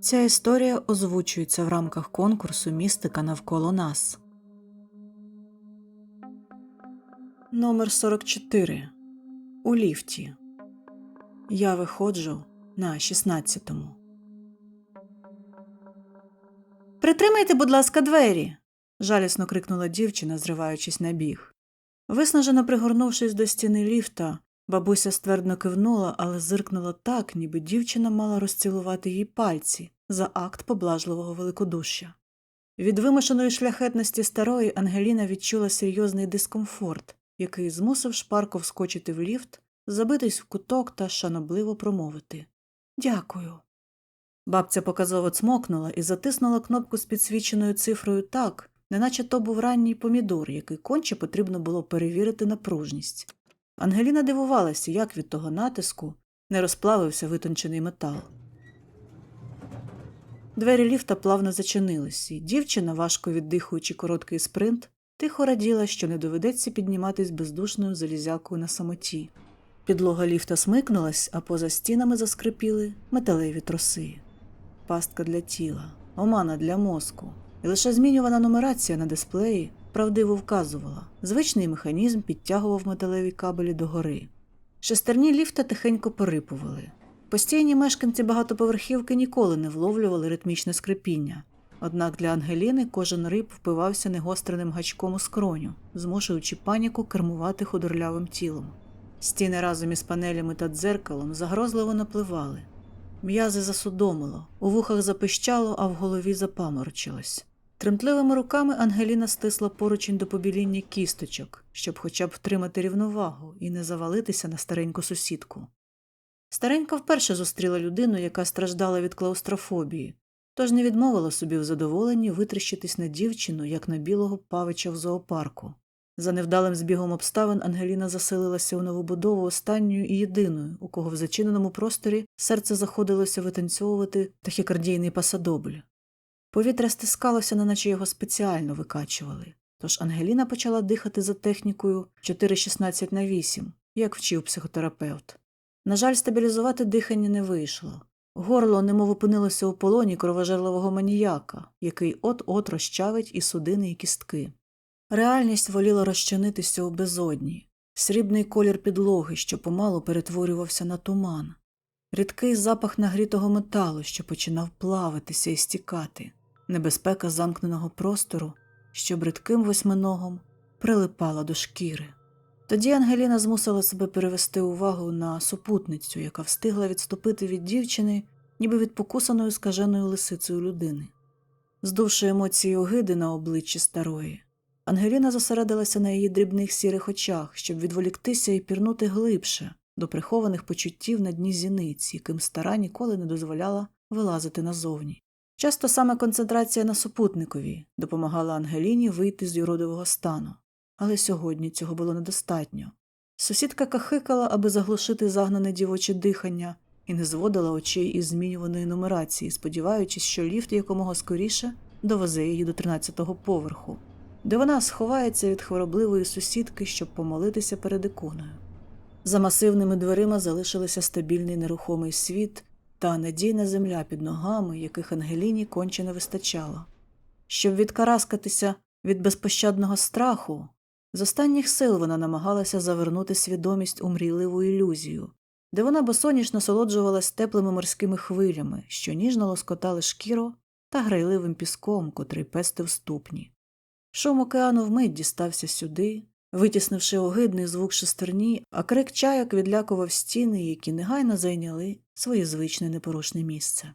Ця історія озвучується в рамках конкурсу Містика навколо нас. Номер 44. У ліфті. Я виходжу на 16-му. Притримайте, будь ласка, двері. жалісно крикнула дівчина, зриваючись на біг. Виснажено пригорнувшись до стіни ліфта, бабуся ствердно кивнула, але зиркнула так, ніби дівчина мала розцілувати їй пальці за акт поблажливого великодушя. Від вимушеної шляхетності старої Ангеліна відчула серйозний дискомфорт, який змусив шпарко вскочити в ліфт, забитись в куток та шанобливо промовити Дякую. Бабця показово цмокнула і затиснула кнопку з підсвіченою цифрою так, неначе то був ранній помідор, який конче потрібно було перевірити на пружність. Ангеліна дивувалася, як від того натиску не розплавився витончений метал. Двері ліфта плавно зачинились, і дівчина, важко віддихуючи короткий спринт, тихо раділа, що не доведеться підніматись бездушною залізякою на самоті. Підлога ліфта смикнулась, а поза стінами заскрипіли металеві троси. Пастка для тіла, омана для мозку. І лише змінювана нумерація на дисплеї правдиво вказувала. Звичний механізм підтягував металеві кабелі догори. Шестерні ліфта тихенько порипували. Постійні мешканці багатоповерхівки ніколи не вловлювали ритмічне скрипіння. Однак для Ангеліни кожен риб впивався негостреним гачком у скроню, змушуючи паніку кермувати худорлявим тілом. Стіни разом із панелями та дзеркалом загрозливо напливали. М'язи засудомило, у вухах запищало, а в голові запаморочилось. Тремтливими руками Ангеліна стисла поручень до побіління кісточок, щоб хоча б втримати рівновагу і не завалитися на стареньку сусідку. Старенька вперше зустріла людину, яка страждала від клаустрофобії, тож не відмовила собі в задоволенні витріщитись на дівчину, як на білого павича в зоопарку. За невдалим збігом обставин Ангеліна заселилася у новобудову останньою і єдиною, у кого в зачиненому просторі серце заходилося витанцьовувати тахікардійний пасадобль. Повітря стискалося, неначе його спеціально викачували. Тож Ангеліна почала дихати за технікою 4,16 на 8, як вчив психотерапевт. На жаль, стабілізувати дихання не вийшло. Горло немов опинилося у полоні кровожерливого маніяка, який от-от розчавить і судини, і кістки. Реальність воліла розчинитися у безодні, срібний колір підлоги, що помалу перетворювався на туман, рідкий запах нагрітого металу, що починав плавитися і стікати, небезпека замкненого простору, що бридким восьминогом прилипала до шкіри. Тоді Ангеліна змусила себе перевести увагу на супутницю, яка встигла відступити від дівчини, ніби від покусаної скаженою лисицею людини. Здувши емоції огиди на обличчі старої, Ангеліна зосередилася на її дрібних сірих очах, щоб відволіктися і пірнути глибше до прихованих почуттів на дні зіниць, яким стара ніколи не дозволяла вилазити назовні. Часто саме концентрація на супутникові допомагала Ангеліні вийти з юродивого стану, але сьогодні цього було недостатньо. Сусідка кахикала, аби заглушити загнане дівоче дихання, і не зводила очей із змінюваної нумерації, сподіваючись, що ліфт якомога скоріше довезе її до 13-го поверху, де вона сховається від хворобливої сусідки, щоб помолитися перед іконою. За масивними дверима залишилися стабільний нерухомий світ та надійна земля під ногами, яких Ангеліні конче не вистачало. Щоб відкараскатися від безпощадного страху, з останніх сил вона намагалася завернути свідомість у мрійливу ілюзію, де вона босоніж насолоджувалась теплими морськими хвилями, що ніжно лоскотали шкіру та грайливим піском, котрий пестив ступні. Шум океану вмить дістався сюди, витіснивши огидний звук шестерні, а крик чайок відлякував стіни, які негайно зайняли своє звичне непорушне місце.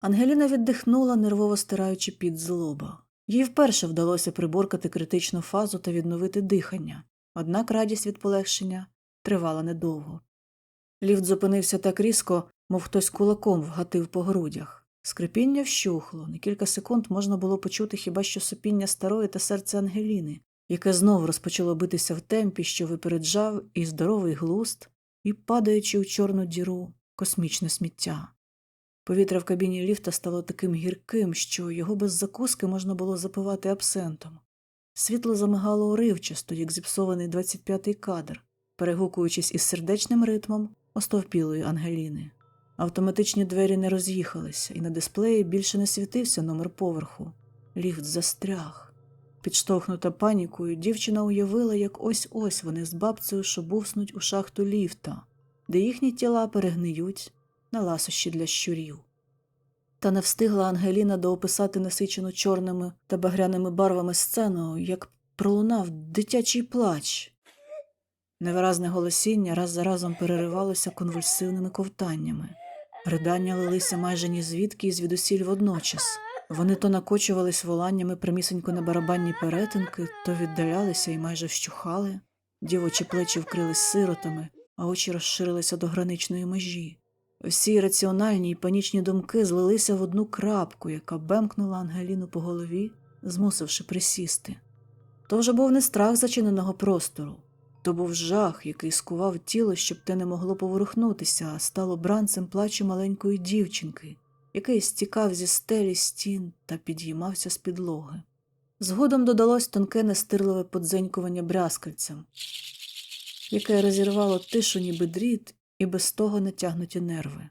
Ангеліна віддихнула, нервово стираючи під злоба. Їй вперше вдалося приборкати критичну фазу та відновити дихання, однак радість від полегшення тривала недовго. Ліфт зупинився так різко, мов хтось кулаком вгатив по грудях. Скрипіння вщухло, на кілька секунд можна було почути хіба що сопіння старої та серця Ангеліни, яке знову розпочало битися в темпі, що випереджав і здоровий глуст, і, падаючи у чорну діру, космічне сміття. Повітря в кабіні ліфта стало таким гірким, що його без закуски можна було запивати абсентом. Світло замигало уривчасто, як зіпсований 25-й кадр, перегукуючись із сердечним ритмом остовпілої Ангеліни. Автоматичні двері не роз'їхалися, і на дисплеї більше не світився номер поверху. Ліфт застряг. Підштовхнута панікою, дівчина уявила, як ось ось вони з бабцею шобуснуть у шахту ліфта, де їхні тіла перегниють на ласощі для щурів. Та не встигла Ангеліна доописати насичену чорними та багряними барвами сцену, як пролунав дитячий плач. Невиразне голосіння раз за разом переривалося конвульсивними ковтаннями. Ридання лилися майже ні звідки і звідусіль водночас. Вони то накочувались воланнями прямісенько на барабанні перетинки, то віддалялися і майже вщухали. Дівочі плечі вкрились сиротами, а очі розширилися до граничної межі. Всі раціональні й панічні думки злилися в одну крапку, яка бемкнула Ангеліну по голові, змусивши присісти. То вже був не страх зачиненого простору, то був жах, який скував тіло, щоб те не могло поворухнутися, а стало бранцем плачу маленької дівчинки, який стікав зі стелі стін та підіймався з підлоги. Згодом додалось тонке нестирливе подзенькування брязкальцем, яке розірвало тишу, ніби дріт, і без того натягнуті нерви.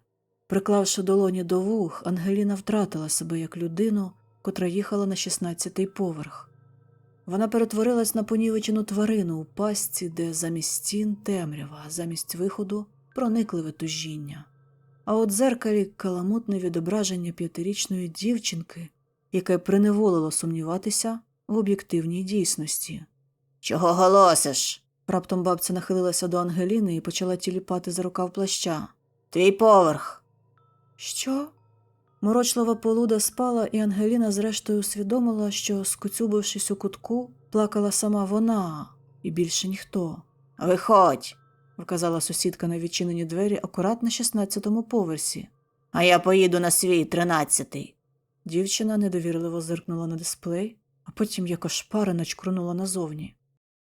Приклавши долоні до вух, Ангеліна втратила себе як людину, котра їхала на 16-й поверх. Вона перетворилась на понівечену тварину у пастці, де замість стін темрява, замість виходу проникливе тужіння. А от дзеркалі каламутне відображення п'ятирічної дівчинки, яке приневолило сумніватися в об'єктивній дійсності. Чого голосиш? Раптом бабця нахилилася до Ангеліни і почала тіліпати за рукав плаща. Твій поверх. Що? Морочлива полуда спала, і Ангеліна зрештою усвідомила, що, скоцюбившись у кутку, плакала сама вона і більше ніхто. Виходь, вказала сусідка на відчинені двері акурат на 16-му поверсі. А я поїду на свій тринадцятий. Дівчина недовірливо зиркнула на дисплей, а потім як ошпарена чкрунула назовні.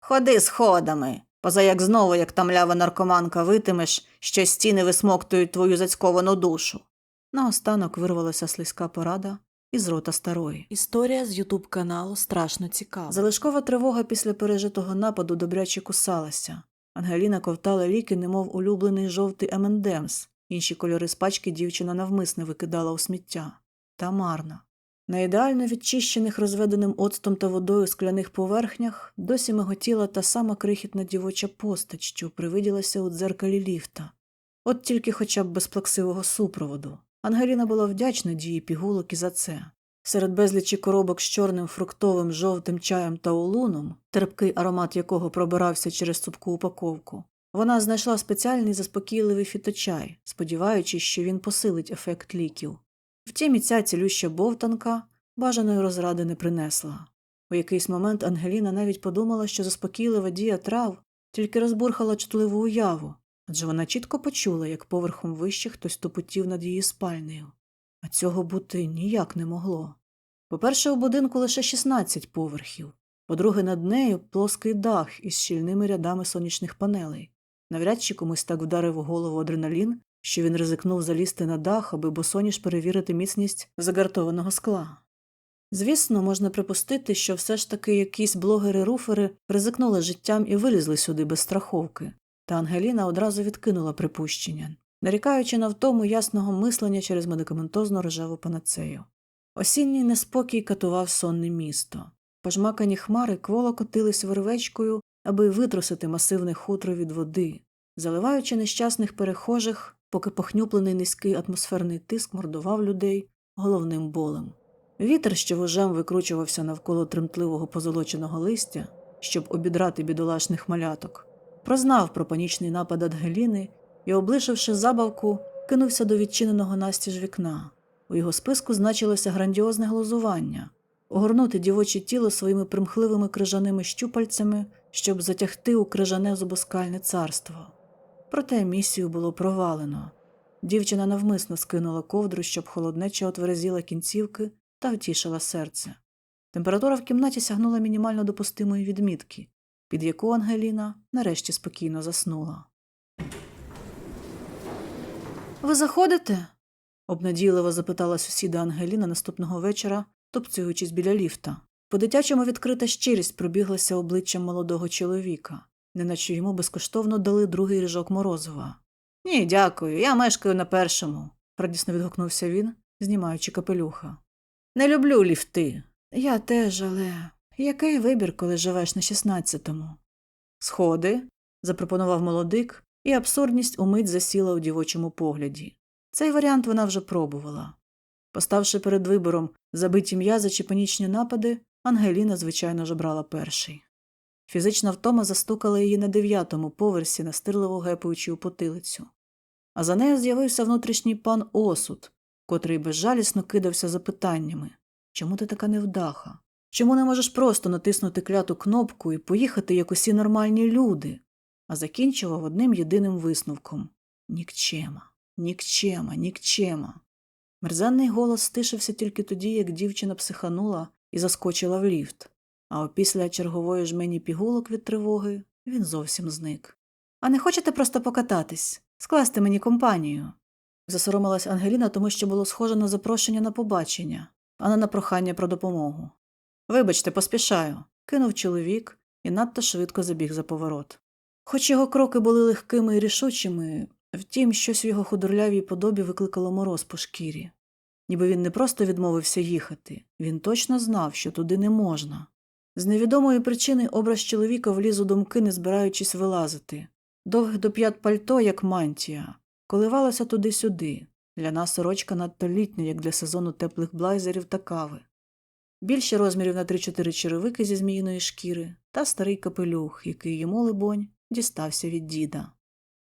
Ходи сходами, поза як знову, як там лява наркоманка, витимеш, що стіни висмоктують твою зацьковану душу. Наостанок вирвалася слизька порада із рота старої. Історія з Ютуб каналу страшно цікава. Залишкова тривога після пережитого нападу добряче кусалася. Ангеліна ковтала ліки, немов улюблений жовтий Емендемс. Інші кольори з пачки дівчина навмисне викидала у сміття. Та марно. На ідеально відчищених розведеним оцтом та водою скляних поверхнях досі миготіла та сама крихітна дівоча постать, що привиділася у дзеркалі ліфта. От тільки хоча б без плаксивого супроводу. Ангеліна була вдячна дії пігулок і за це. Серед безлічі коробок з чорним фруктовим жовтим чаєм та улуном, терпкий аромат якого пробирався через цупку упаковку, вона знайшла спеціальний заспокійливий фіточай, сподіваючись, що він посилить ефект ліків. Втім, і ця цілюща бовтанка бажаної розради не принесла. У якийсь момент Ангеліна навіть подумала, що заспокійлива дія трав тільки розбурхала чутливу уяву, адже вона чітко почула, як поверхом вище хтось тупотів над її спальнею. А цього бути ніяк не могло. По-перше, у будинку лише 16 поверхів, по-друге, над нею плоский дах із щільними рядами сонячних панелей. Навряд чи комусь так вдарив у голову адреналін, що він ризикнув залізти на дах, аби босоніж перевірити міцність загартованого скла. Звісно, можна припустити, що все ж таки якісь блогери-руфери ризикнули життям і вилізли сюди без страховки, та Ангеліна одразу відкинула припущення, нарікаючи на втому ясного мислення через медикаментозну рожеву панацею. Осінній неспокій катував сонне місто. Пожмакані хмари кволо котились вервечкою, аби витрусити масивне хутро від води, заливаючи нещасних перехожих, поки похнюплений низький атмосферний тиск мордував людей головним болем. Вітер, що вожем викручувався навколо тремтливого позолоченого листя, щоб обідрати бідолашних маляток, прознав про панічний напад Ангеліни і, облишивши забавку, кинувся до відчиненого настіж вікна. У його списку значилося грандіозне глузування огорнути дівоче тіло своїми примхливими крижаними щупальцями, щоб затягти у крижане зубоскальне царство. Проте місію було провалено. Дівчина навмисно скинула ковдру, щоб холоднеча отверезіла кінцівки та втішила серце. Температура в кімнаті сягнула мінімально допустимої відмітки, під яку Ангеліна нарешті спокійно заснула. Ви заходите? обнадійливо запитала сусіда Ангеліна наступного вечора, топцюючись біля ліфта. По дитячому відкрита щирість пробіглася обличчям молодого чоловіка, неначе йому безкоштовно дали другий ріжок морозива. Ні, дякую, я мешкаю на першому, радісно відгукнувся він, знімаючи капелюха. Не люблю ліфти. Я теж, але який вибір, коли живеш на шістнадцятому? Сходи, запропонував молодик, і абсурдність умить засіла у дівочому погляді. Цей варіант вона вже пробувала. Поставши перед вибором забиті м'язи чи панічні напади, Ангеліна, звичайно ж, брала перший. Фізична втома застукала її на дев'ятому поверсі, настирливо гепуючи у потилицю. А за нею з'явився внутрішній пан Осуд, котрий безжалісно кидався запитаннями чому ти така невдаха? Чому не можеш просто натиснути кляту кнопку і поїхати, як усі нормальні люди? А закінчував одним єдиним висновком Нікчема, нікчема, нікчема. Мерзенний голос стишився тільки тоді, як дівчина психанула і заскочила в ліфт, а опісля чергової жмені пігулок від тривоги він зовсім зник. А не хочете просто покататись, скласти мені компанію? Засоромилась Ангеліна, тому що було схоже на запрошення на побачення, а не на прохання про допомогу. Вибачте, поспішаю, кинув чоловік і надто швидко забіг за поворот. Хоч його кроки були легкими і рішучими, втім, щось в його худорлявій подобі викликало мороз по шкірі. Ніби він не просто відмовився їхати, він точно знав, що туди не можна. З невідомої причини образ чоловіка вліз у думки, не збираючись вилазити. Довгих до п'ят пальто, як мантія, коливалося туди-сюди. Для нас сорочка надто літня, як для сезону теплих блайзерів та кави. Більше розмірів на три-чотири черевики зі зміїної шкіри та старий капелюх, який йому, либонь, дістався від діда.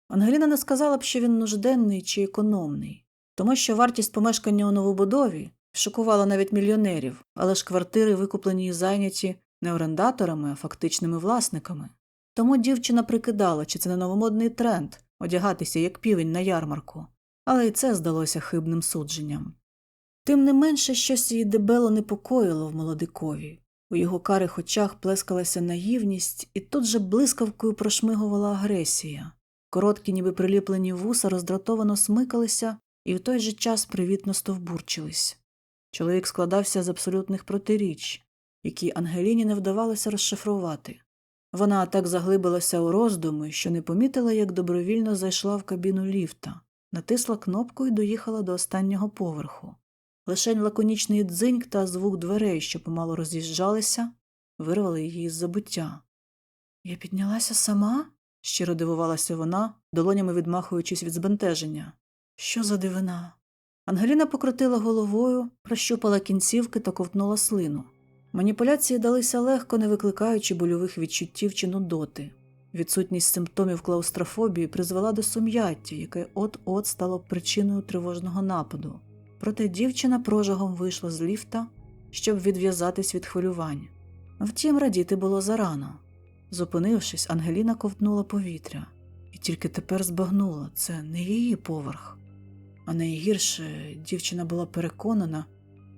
Ангеліна не сказала б, що він нужденний чи економний, тому що вартість помешкання у новобудові шокувала навіть мільйонерів, але ж квартири викуплені і зайняті не орендаторами, а фактичними власниками. Тому дівчина прикидала, чи це не новомодний тренд одягатися як півень на ярмарку, але й це здалося хибним судженням. Тим не менше щось її дебело непокоїло в молодикові. У його карих очах плескалася наївність, і тут же блискавкою прошмигувала агресія. Короткі, ніби приліплені вуса, роздратовано смикалися і в той же час привітно стовбурчились. Чоловік складався з абсолютних протиріч, які Ангеліні не вдавалося розшифрувати. Вона так заглибилася у роздуми, що не помітила, як добровільно зайшла в кабіну ліфта, натисла кнопку і доїхала до останнього поверху. Лишень лаконічний дзиньк та звук дверей, що помало роз'їжджалися, вирвали її з забуття. Я піднялася сама? щиро дивувалася вона, долонями відмахуючись від збентеження. Що за дивина? Ангеліна покрутила головою, прощупала кінцівки та ковтнула слину. Маніпуляції далися легко, не викликаючи больових відчуттів чи нудоти. Відсутність симптомів клаустрофобії призвела до сум'яття, яке от-от стало причиною тривожного нападу. Проте дівчина прожогом вийшла з ліфта, щоб відв'язатись від хвилювань. Втім, радіти було зарано. Зупинившись, Ангеліна ковтнула повітря і тільки тепер збагнула це не її поверх. А найгірше дівчина була переконана,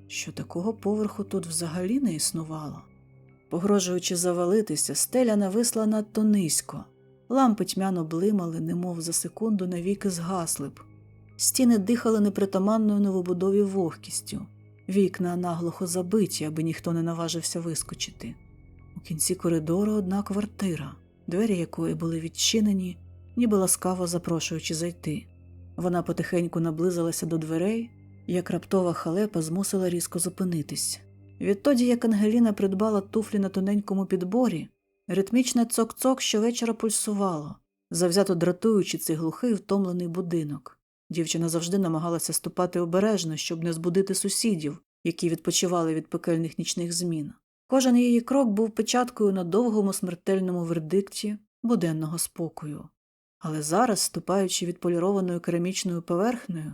що такого поверху тут взагалі не існувало. Погрожуючи завалитися, стеля нависла надто низько, лампи тьмяно блимали, немов за секунду навіки згасли б. Стіни дихали непритаманною новобудові вогкістю, вікна наглухо забиті, аби ніхто не наважився вискочити. У кінці коридору одна квартира, двері якої були відчинені, ніби ласкаво запрошуючи зайти. Вона потихеньку наблизилася до дверей, як раптова халепа змусила різко зупинитись. Відтоді, як Ангеліна придбала туфлі на тоненькому підборі, ритмічне цок-цок щовечора пульсувало, завзято дратуючи цей глухий втомлений будинок. Дівчина завжди намагалася ступати обережно, щоб не збудити сусідів, які відпочивали від пекельних нічних змін. Кожен її крок був печаткою на довгому смертельному вердикті буденного спокою. Але зараз, ступаючи відполірованою керамічною поверхнею,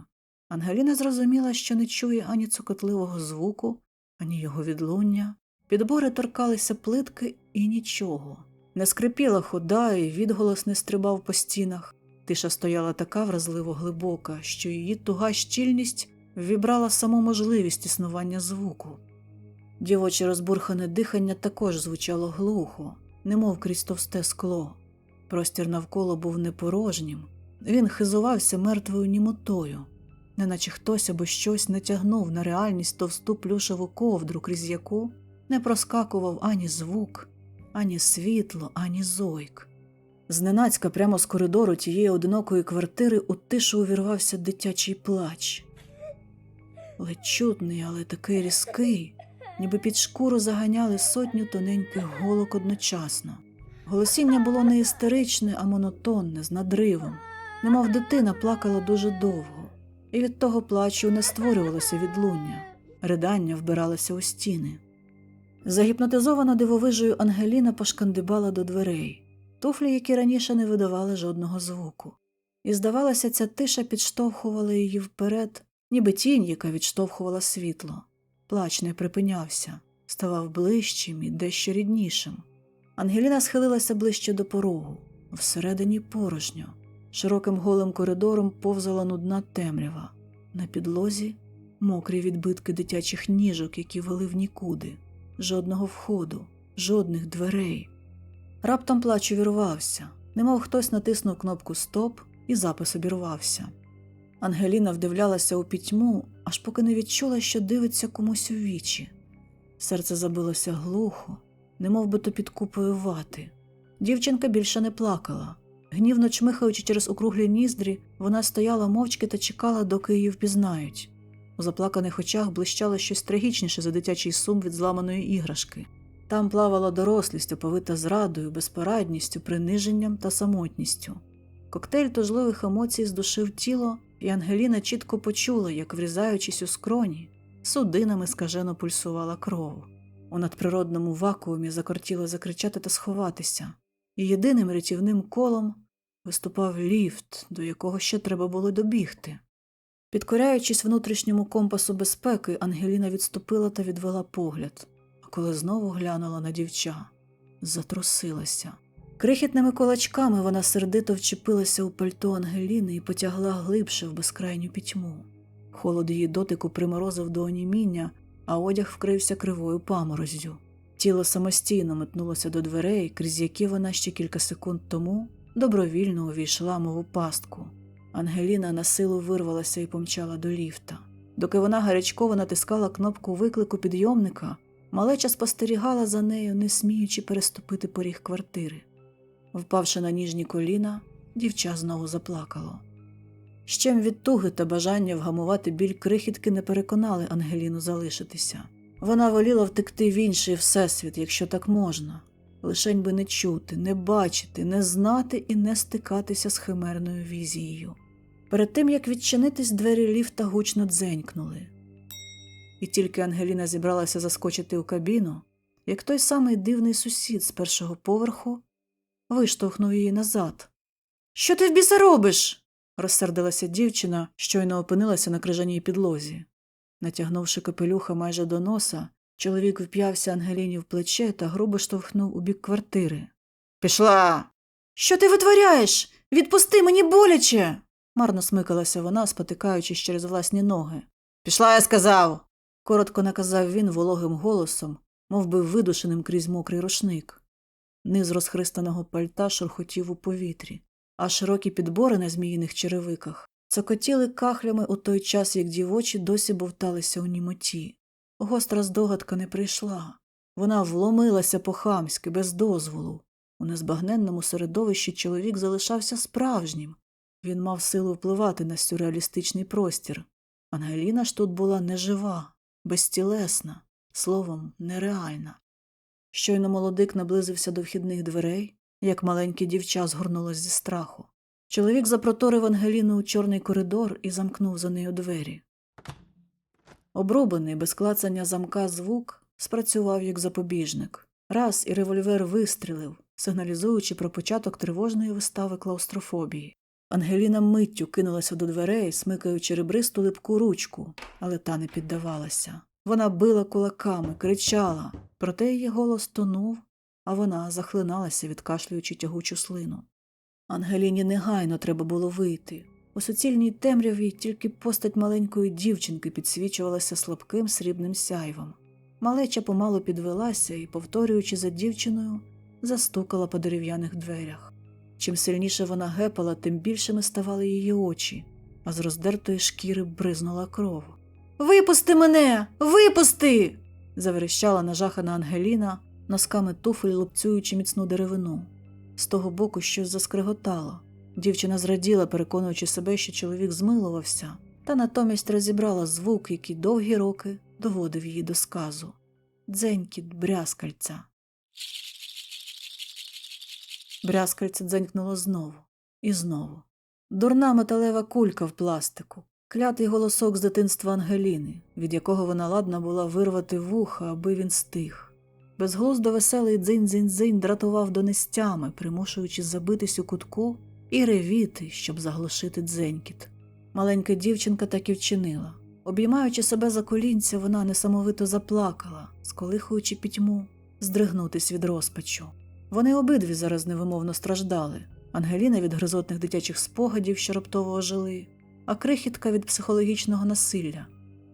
Ангеліна зрозуміла, що не чує ані цокотливого звуку, ані його відлуння. Підбори торкалися плитки і нічого. Не скрипіла хода, і відголос не стрибав по стінах. Тиша стояла така вразливо глибока, що її туга щільність ввібрала саму можливість існування звуку. Дівоче розбурхане дихання також звучало глухо, немов крізь товсте скло. Простір навколо був непорожнім, він хизувався мертвою німотою, неначе хтось або щось натягнув на реальність товсту плюшеву ковдру, крізь яку не проскакував ані звук, ані світло, ані зойк. Зненацька прямо з коридору тієї одинокої квартири у тишу увірвався дитячий плач. Ледь чутний, але такий різкий, ніби під шкуру заганяли сотню тоненьких голок одночасно. Голосіння було не істеричне, а монотонне, з надривом, немов дитина плакала дуже довго, і від того плачу не створювалося відлуння, ридання вбиралося у стіни. Загіпнотизована дивовижею Ангеліна пошкандибала до дверей, туфлі, які раніше не видавали жодного звуку. І, здавалося, ця тиша підштовхувала її вперед, ніби тінь, яка відштовхувала світло. Плач не припинявся, ставав ближчим і дещо ріднішим. Ангеліна схилилася ближче до порогу, всередині порожньо. Широким голим коридором повзала нудна темрява. На підлозі мокрі відбитки дитячих ніжок, які вели в нікуди, жодного входу, жодних дверей. Раптом плач увірвався, немов хтось натиснув кнопку Стоп, і запис обірвався. Ангеліна вдивлялася у пітьму, аж поки не відчула, що дивиться комусь у вічі. Серце забилося глухо, немов би то під купою вати. Дівчинка більше не плакала. Гнівно чмихаючи через округлі ніздрі, вона стояла мовчки та чекала, доки її впізнають. У заплаканих очах блищало щось трагічніше за дитячий сум від зламаної іграшки. Там плавала дорослість, оповита зрадою, безпорадністю, приниженням та самотністю. Коктейль тужливих емоцій здушив тіло, і Ангеліна чітко почула, як, врізаючись у скроні, судинами скажено пульсувала кров. У надприродному вакуумі закортіло закричати та сховатися, і єдиним рятівним колом виступав ліфт, до якого ще треба було добігти. Підкоряючись внутрішньому компасу безпеки, Ангеліна відступила та відвела погляд, коли знову глянула на дівча, затрусилася. Крихітними кулачками вона сердито вчепилася у пальто Ангеліни і потягла глибше в безкрайню пітьму. Холод її дотику приморозив до оніміння, а одяг вкрився кривою паморозю. Тіло самостійно метнулося до дверей, крізь які вона ще кілька секунд тому добровільно увійшла, мов у пастку. Ангеліна на силу вирвалася і помчала до ліфта. Доки вона гарячково натискала кнопку виклику підйомника, малеча спостерігала за нею, не сміючи переступити поріг квартири. Впавши на ніжні коліна, дівча знову заплакало. Щем від туги та бажання вгамувати біль крихітки не переконали Ангеліну залишитися. Вона воліла втекти в інший всесвіт, якщо так можна, лишень би не чути, не бачити, не знати і не стикатися з химерною візією. Перед тим як відчинитись, двері ліфта гучно дзенькнули. І тільки Ангеліна зібралася заскочити у кабіну, як той самий дивний сусід з першого поверху виштовхнув її назад. Що ти в біса робиш? розсердилася дівчина, щойно опинилася на крижаній підлозі. Натягнувши капелюха майже до носа, чоловік вп'явся Ангеліні в плече та грубо штовхнув у бік квартири. Пішла. Що ти витворяєш? Відпусти мені боляче. марно смикалася вона, спотикаючись через власні ноги. Пішла, я сказав. Коротко наказав він вологим голосом, мов би видушеним крізь мокрий рушник. Низ розхристаного пальта шурхотів у повітрі, а широкі підбори на зміїних черевиках цокотіли кахлями у той час, як дівочі досі бовталися у німоті. Гостра здогадка не прийшла. Вона вломилася по-хамськи, без дозволу. У незбагненному середовищі чоловік залишався справжнім. Він мав силу впливати на сюрреалістичний простір. Ангеліна ж тут була нежива, безтілесна, словом, нереальна. Щойно молодик наблизився до вхідних дверей, як маленьке дівча згорнулось зі страху. Чоловік запроторив Ангеліну у чорний коридор і замкнув за нею двері. Обрубаний без клацання замка звук спрацював як запобіжник. Раз і револьвер вистрілив, сигналізуючи про початок тривожної вистави клаустрофобії. Ангеліна миттю кинулася до дверей, смикаючи ребристу липку ручку, але та не піддавалася. Вона била кулаками, кричала, проте її голос тонув, а вона захлиналася, відкашлюючи тягучу слину. Ангеліні негайно треба було вийти. У суцільній темряві тільки постать маленької дівчинки підсвічувалася слабким срібним сяйвом. Малеча помалу підвелася і, повторюючи за дівчиною, застукала по дерев'яних дверях. Чим сильніше вона гепала, тим більшими ставали її очі, а з роздертої шкіри бризнула кров. Випусти мене! Випусти! заверещала нажахана Ангеліна, носками туфель лупцюючи міцну деревину. З того боку щось заскриготало. Дівчина зраділа, переконуючи себе, що чоловік змилувався, та натомість розібрала звук, який довгі роки доводив її до сказу дзенькіт брязкальця. Брязкальце дзенькнуло знову і знову. Дурна металева кулька в пластику, клятий голосок з дитинства Ангеліни, від якого вона ладна була вирвати вуха, аби він стих. Безглуздо веселий дзинь-дзинь-дзинь дратував до нестями, примушуючи забитись у кутку і ревіти, щоб заглушити дзенькіт. Маленька дівчинка так і вчинила. Обіймаючи себе за колінця, вона несамовито заплакала, сколихуючи пітьму, здригнутись від розпачу. Вони обидві зараз невимовно страждали. Ангеліна від гризотних дитячих спогадів, що раптово ожили, а крихітка від психологічного насилля.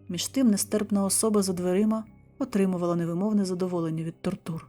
Між тим нестерпна особа за дверима отримувала невимовне задоволення від тортур.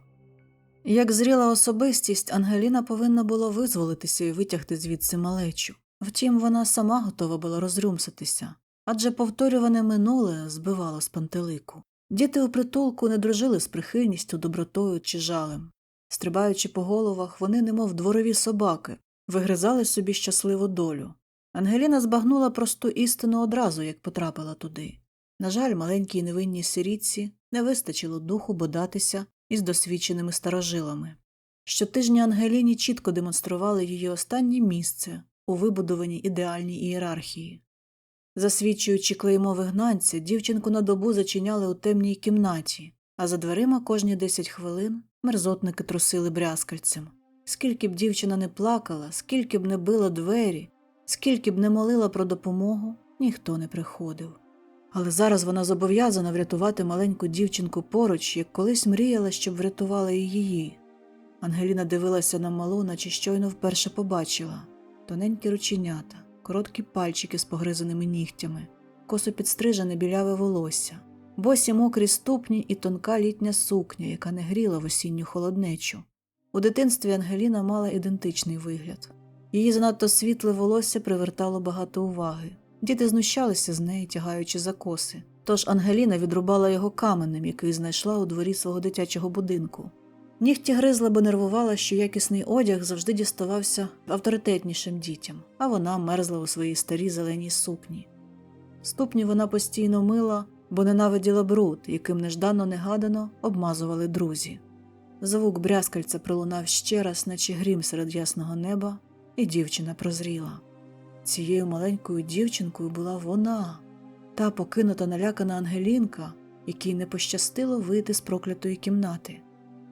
Як зріла особистість, Ангеліна повинна була визволитися і витягти звідси малечу. Втім, вона сама готова була розрюмситися, адже повторюване минуле збивало з пантелику. Діти у притулку не дружили з прихильністю, добротою чи жалем. Стрибаючи по головах, вони, немов дворові собаки, вигризали собі щасливу долю. Ангеліна збагнула просту істину одразу, як потрапила туди. На жаль, маленькій невинній сирітці не вистачило духу бодатися із досвідченими старожилами. Щотижня Ангеліні чітко демонстрували її останнє місце у вибудованій ідеальній ієрархії. Засвідчуючи клеймо вигнанця, дівчинку на добу зачиняли у темній кімнаті, а за дверима кожні 10 хвилин мерзотники трусили брязкальцем. Скільки б дівчина не плакала, скільки б не била двері, скільки б не молила про допомогу, ніхто не приходив. Але зараз вона зобов'язана врятувати маленьку дівчинку поруч, як колись мріяла, щоб врятували і її. Ангеліна дивилася на малу, наче щойно вперше побачила тоненькі рученята, короткі пальчики з погризаними нігтями, косо підстрижене біляве волосся, босі мокрі ступні і тонка літня сукня, яка не гріла в осінню холоднечу. У дитинстві Ангеліна мала ідентичний вигляд. Її занадто світле волосся привертало багато уваги. Діти знущалися з неї, тягаючи за коси. Тож Ангеліна відрубала його каменем, який знайшла у дворі свого дитячого будинку. Нігті гризла, бо нервувала, що якісний одяг завжди діставався авторитетнішим дітям, а вона мерзла у своїй старій зеленій сукні. Ступні вона постійно мила, бо ненавиділа бруд, яким неждано негадано обмазували друзі. Звук брязкальця пролунав ще раз, наче грім серед ясного неба, і дівчина прозріла. Цією маленькою дівчинкою була вона, та покинута налякана Ангелінка, якій не пощастило вийти з проклятої кімнати.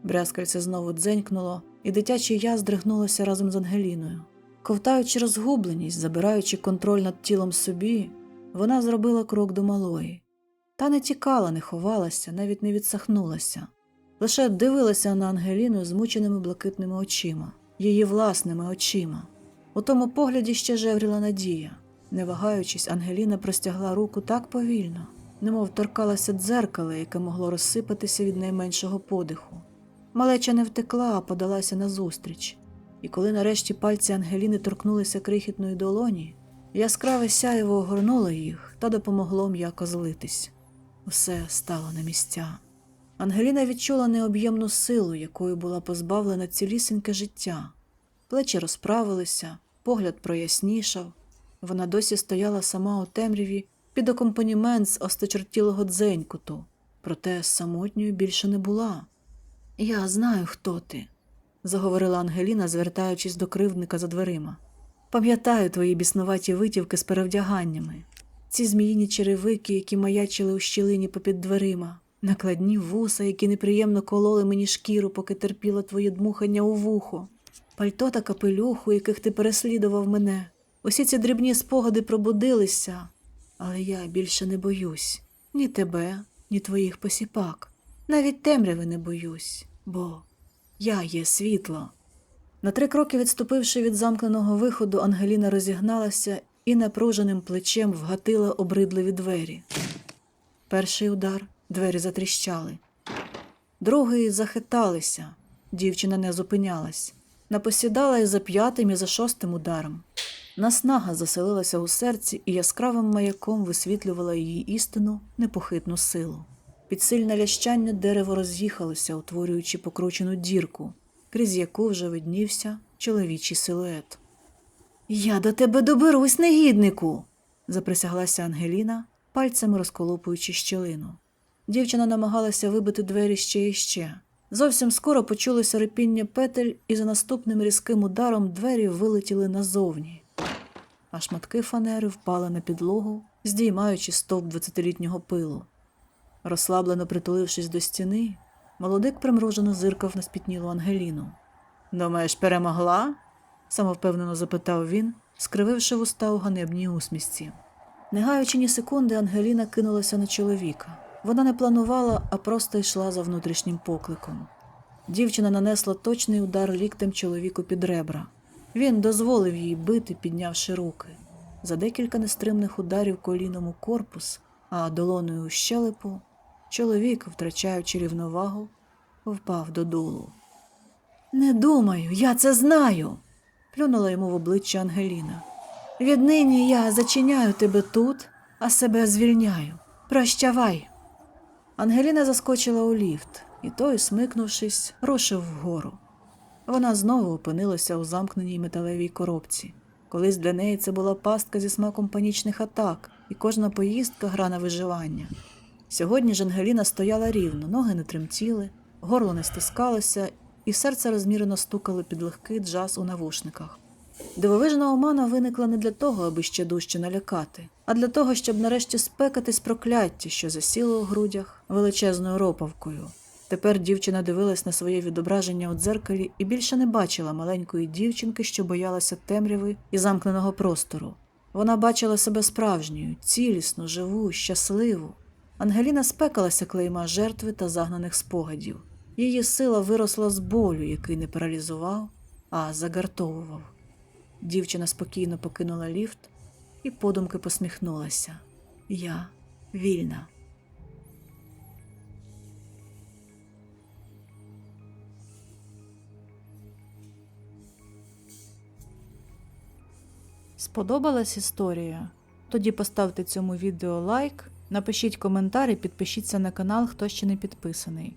Брязкальце знову дзенькнуло, і дитяче я здригнулося разом з Ангеліною. Ковтаючи розгубленість, забираючи контроль над тілом собі, вона зробила крок до малої. Та не тікала, не ховалася, навіть не відсахнулася, лише дивилася на Ангеліну змученими блакитними очима, її власними очима. У тому погляді ще жевріла надія. Не вагаючись, Ангеліна простягла руку так повільно, немов торкалася дзеркала, яке могло розсипатися від найменшого подиху. Малеча не втекла, а подалася назустріч, і коли нарешті пальці Ангеліни торкнулися крихітної долоні, яскраве сяєво огорнуло їх та допомогло м'яко злитись. Все стало на місця. Ангеліна відчула необ'ємну силу, якою була позбавлена цілісіньке життя. Плечі розправилися, погляд прояснішав. Вона досі стояла сама у темряві під акомпанімент з осточертілого дзенькуту, проте самотньою більше не була. Я знаю, хто ти, заговорила Ангеліна, звертаючись до кривдника за дверима. Пам'ятаю твої біснуваті витівки з перевдяганнями, ці зміїні черевики, які маячили у щілині попід дверима, накладні вуса, які неприємно кололи мені шкіру, поки терпіла твоє дмухання у вухо, пальто та капелюх, у яких ти переслідував мене. Усі ці дрібні спогади пробудилися, але я більше не боюсь ні тебе, ні твоїх посіпак. Навіть темряви не боюсь, бо я є світло. На три кроки відступивши від замкненого виходу, Ангеліна розігналася і напруженим плечем вгатила обридливі двері. Перший удар двері затріщали, другий захиталися. Дівчина не зупинялась, напосідала і за п'ятим, і за шостим ударом. Наснага заселилася у серці і яскравим маяком висвітлювала її істину непохитну силу. Під сильне лящання дерево роз'їхалося, утворюючи покручену дірку, крізь яку вже виднівся чоловічий силует. Я до тебе доберусь, негіднику. заприсяглася Ангеліна, пальцями розколопуючи щілину. Дівчина намагалася вибити двері ще і ще. Зовсім скоро почулося рипіння петель, і за наступним різким ударом двері вилетіли назовні, а шматки фанери впали на підлогу, здіймаючи стовп двадцятилітнього пилу. Розслаблено притулившись до стіни, молодик примружено зиркав на спітнілу Ангеліну. Думаєш, перемогла? Самовпевнено запитав він, скрививши вуста у ганебній усмішці. Не гаючи ні секунди, Ангеліна кинулася на чоловіка. Вона не планувала, а просто йшла за внутрішнім покликом. Дівчина нанесла точний удар ліктем чоловіку під ребра. Він дозволив їй бити, піднявши руки. За декілька нестримних ударів коліном у корпус, а долоною у щелепу, чоловік, втрачаючи рівновагу, впав додолу. Не думаю, я це знаю. Плюнула йому в обличчя Ангеліна. Віднині я зачиняю тебе тут, а себе звільняю. Прощавай. Ангеліна заскочила у ліфт, і той, смикнувшись, рушив вгору. Вона знову опинилася у замкненій металевій коробці. Колись для неї це була пастка зі смаком панічних атак, і кожна поїздка гра на виживання. Сьогодні ж Ангеліна стояла рівно, ноги не тремтіли, горло не стискалося, і серце розмірено стукало під легкий джаз у навушниках. Дивовижна омана виникла не для того, аби ще дужче налякати, а для того, щоб нарешті спекатись прокляття, що засіло у грудях величезною ропавкою. Тепер дівчина дивилась на своє відображення у дзеркалі і більше не бачила маленької дівчинки, що боялася темряви і замкненого простору. Вона бачила себе справжньою, цілісну, живу, щасливу. Ангеліна спекалася клейма жертви та загнаних спогадів. Її сила виросла з болю, який не паралізував, а загартовував. Дівчина спокійно покинула ліфт і подумки посміхнулася. Я вільна. Сподобалась історія? Тоді поставте цьому відео лайк, напишіть коментар і підпишіться на канал, хто ще не підписаний.